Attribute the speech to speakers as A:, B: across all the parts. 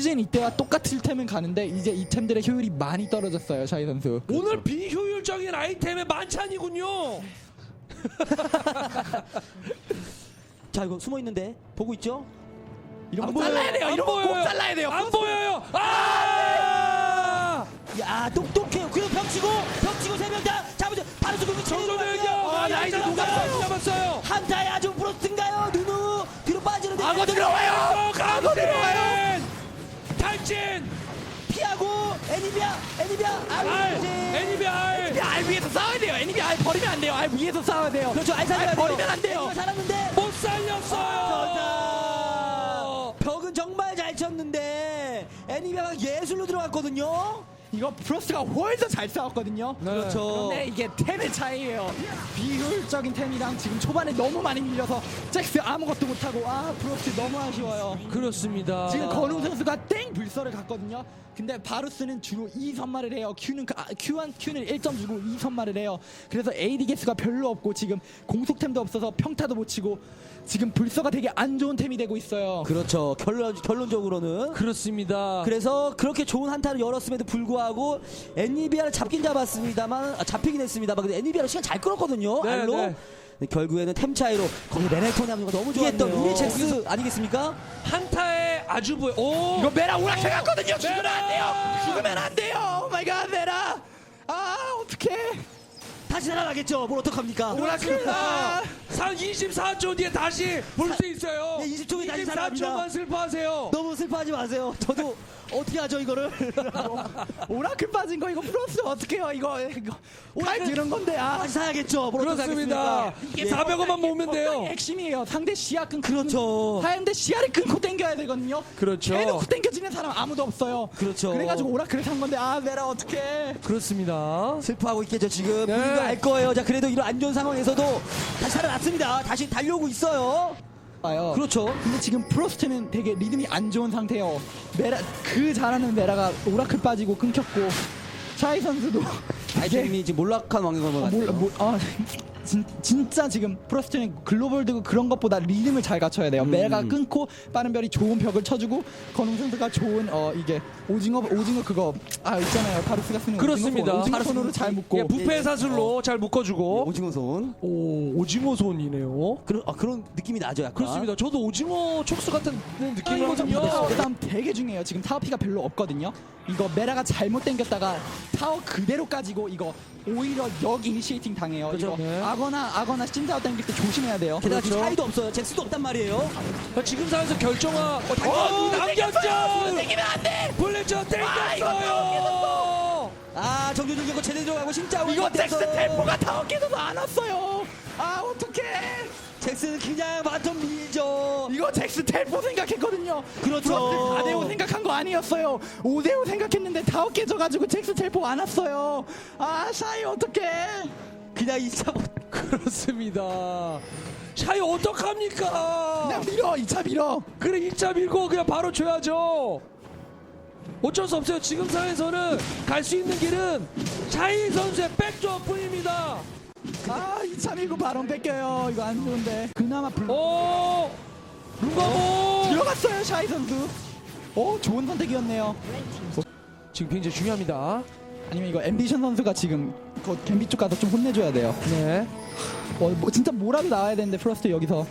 A: 시즌 이때와 똑같을 템은 가는데 이제 이 템들의 효율이 많이 떨어졌어요 샤이 선수.
B: 오늘 비효율적인 아이템의 만찬이군요.
C: 자 이거 숨어 있는데 보고 있죠?
A: 이런
C: 안
A: 거
C: 보여요.
A: 잘라야 돼요.
B: 안
A: 이런 거꼭
B: 보여요.
A: 잘라야 돼요.
B: 안 보여요. 아!
C: 야 똑똑해요. 그냥 벽치고 벽치고 세 명 다 잡으죠. 바로 죽으면
B: 정조대교
A: 아, 나이스 녹았어요.
B: 잡았어요.
C: 한타에 아주 프로스트인가요? 누누 뒤로 빠지는데
A: 악어.
B: 강호
A: 들어와요.
B: 탈진.
C: 피하고 애니비아 애니비아
B: 알.
C: 알
B: 애니비알.
A: 알 위에서 싸워야 돼요. 애니비 알 버리면 안 돼요. 알 위에서 싸워야 돼요.
C: 그렇죠. 알 살려야
A: 알
C: 돼요.
A: 버리면 안 돼요.
C: 애니비아 살았는데
B: 못 살렸어요.
C: 벽은 정말 잘 쳤는데 애니비아가 예술로 들어갔거든요.
A: 이거 프로스트가 훨씬 잘 싸웠거든요.
B: 네.
C: 그렇죠.
A: 근데 이게 템의 차이예요. 비효율적인 템이랑 지금 초반에 너무 많이 밀려서 잭스 아무것도 못하고 아 프로스트 너무 아쉬워요.
B: 그렇습니다.
A: 지금 건우 선수가 땡 불서를 갔거든요. 근데 바루스는 주로 2선마를 해요. Q는 그- 아, Q1 Q는 1점 주고 2선마를 해요. 그래서 AD 개수가 별로 없고 지금 공속템도 없어서 평타도 못 치고 지금 불서가 되게 안 좋은 템이 되고 있어요.
C: 그렇죠. 결론 결론적으로는
B: 그렇습니다.
C: 그래서 그렇게 좋은 한타를 열었음에도 불구하고 애니비아를 잡긴 잡았습니다만 아, 잡히긴 했습니다만 근데 애니비아를 시간 잘 끌었거든요.
B: 네,
C: 알로.
B: 네.
C: 결국에는 템 차이로 거기 레넥톤이 하는 거 너무 좋았던 우리 잭스 아니겠습니까?
B: 한타에 아주 보여. 오.
A: 이거 메라 오락해 갔거든요. 죽으면! 안 돼요. 죽으면 안 돼요. 오 마이 갓 메라. 아 어떡해.
C: 다시 살아나겠죠. 뭘 어떡합니까?
A: 오락합니다.
B: 24초 뒤에 다시 볼 수 있어요.
C: 네, 20초 뒤에 다시 살아납니다.
B: 24초만 슬퍼하세요.
C: 너무 슬퍼하지 마세요. 저도 어떻게 하죠 이거를?
A: 오라클 빠진 거 이거 플러스 어떡해요 이거 이거 칼 들은 건데 아
C: 다시 사야겠죠. 뭘
B: 그렇습니다.
C: 어떡하겠습니까? 예.
B: 400원만 모으면 돼요.
A: 핵심이에요 상대 시야 끊고
C: 그렇죠.
A: 상대 시야를 끊고 당겨야 되거든요
B: 그렇죠.
A: 해놓고 당겨지는 사람 아무도 없어요
C: 그렇죠.
A: 그래가지고 오라클을 산 건데 아 내라 어떡해
B: 그렇습니다.
C: 슬퍼하고 있겠죠 지금
B: 네.
C: 우리도 알 거예요. 자 그래도 이런 안 좋은 상황에서도 다시 살아났습니다. 다시 달려오고 있어요.
A: 아요
C: 그렇죠.
A: 근데 지금 프로스트는 되게 리듬이 안 좋은 상태예요 메라 그 잘하는 메라가 오라클 빠지고 끊겼고 샤이 선수도
C: 아이템이 지금 몰락한 왕인 것
A: 아, 몰라, 뭐, 아, 진, 진짜 지금 프로스트는 글로벌 드고 그런 것보다 리듬을 잘 갖춰야 돼요.
C: 음.
A: 메가 끊고 빠른 별이 좋은 벽을 쳐주고 건웅 선수가 좋은 어 이게 오징어 오징어 그거 아 있잖아요. 바루스가 쓰는
B: 그렇습니다.
A: 오징어 손, 오징어
C: 바루스
A: 손으로 잘 묶고
B: 예, 부패 사슬로 잘 묶어주고.
C: 오징어 손.
B: 오, 오징어 손이네요.
C: 그런 아, 그런 느낌이 나죠 약간.
B: 그렇습니다. 저도 오징어 촉수 같은 느낌이거든요.
A: 타워 싸움 되게 중요해요. 지금 타워 피가 별로 없거든요. 이거 메라가 잘못 당겼다가 타워 그대로 까지고 이거 오히려 역 이니시에이팅 당해요.
C: 그렇죠.
A: 이거
B: 네.
A: 아거나 아거나 찐타워 당길 때 조심해야 돼요.
C: 게다가
B: 그렇죠.
C: 지금 차이도 없어요. 잭스도 없단 말이에요.
B: 자, 지금 상황에서 결정하. 어,
A: 어,
B: 당겨, 남겼죠.
A: 땡기면 안 돼.
B: 블랙저 땡겼어요.
C: 아 정조준 경고 제대로 들어가고 심짜고
A: 이거 텍스 템포가 타워 깨져도 안 왔어요. 아 어떡해.
C: 잭스는 그냥 바텀 밀죠.
A: 이거 잭스 텔포 생각했거든요.
C: 그렇죠.
A: 4대5 생각한 거 아니었어요. 5대5 생각했는데 타워 깨져가지고 잭스 텔포 안 왔어요. 아 샤이 어떡해.
C: 그냥 이차
B: 그렇습니다. 샤이 어떡합니까?
A: 그냥 밀어 2차 밀어.
B: 그래 2차 밀고 그냥 바로 줘야죠. 어쩔 수 없어요. 지금 상황에서는 갈 수 있는 길은 샤이 선수의 백조뿐입니다.
A: 아 2차 밀고 바론 뺏겨요. 이거 안 좋은데. 그나마 불...
B: 오, 루가모.
A: 들어갔어요 샤이 선수. 오 좋은 선택이었네요.
B: 지금 굉장히 중요합니다.
A: 아니면 이거 앰비션 선수가 지금 그 갬비 쪽 가서 좀 혼내줘야 돼요.
B: 네.
A: 어, 뭐 진짜 뭐라도 나와야 되는데 프로스트 여기서.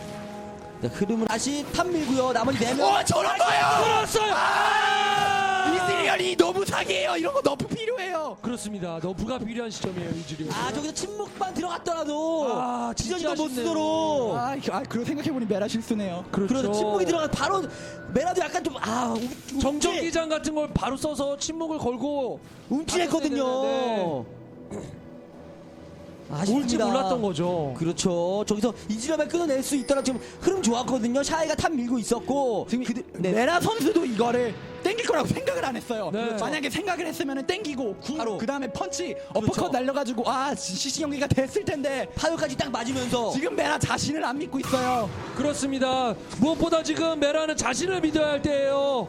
C: 흐름을 다시 탑 밀고요. 나머지 네 명.
A: 어 저런 거요.
B: 들었어요. 아!
A: 이즈리얼이 너무 사기예요. 이런 거 너프 필요해요.
B: 그렇습니다. 너부가 필요한 시점이에요, 이즈리오.
C: 아 저기서 침묵만 들어갔더라도
B: 아, 진짜
C: 지전이가 못
B: 아쉽네요.
C: 쓰도록.
A: 아, 이거- 아 그리고 생각해보니 메라 실수네요.
C: 그렇죠. 침묵이 들어가 바로 메라도 약간 좀아
B: 정전기장 같은 걸 바로 써서 침묵을 걸고
C: 움찔했거든요.
B: 올지
C: 아쉽습니다.
B: 몰랐던 거죠.
C: 그렇죠. 저기서 이지라만 끊어낼 수 있더라 지금 흐름 좋았거든요. 샤이가 탑 밀고 있었고
A: 지금
C: 그, 네.
A: 메라 선수도 이거를 땡길 거라고 생각을 안 했어요.
B: 네.
A: 만약에 생각을 했으면 땡기고 구,
C: 바로.
A: 그 다음에 펀치 어퍼컷
C: 그렇죠.
A: 날려가지고 아 CC 연기가 됐을 텐데
C: 파열까지 딱 맞으면서
A: 지금 메라 자신을 안 믿고 있어요.
B: 그렇습니다. 무엇보다 지금 메라는 자신을 믿어야 할 때예요.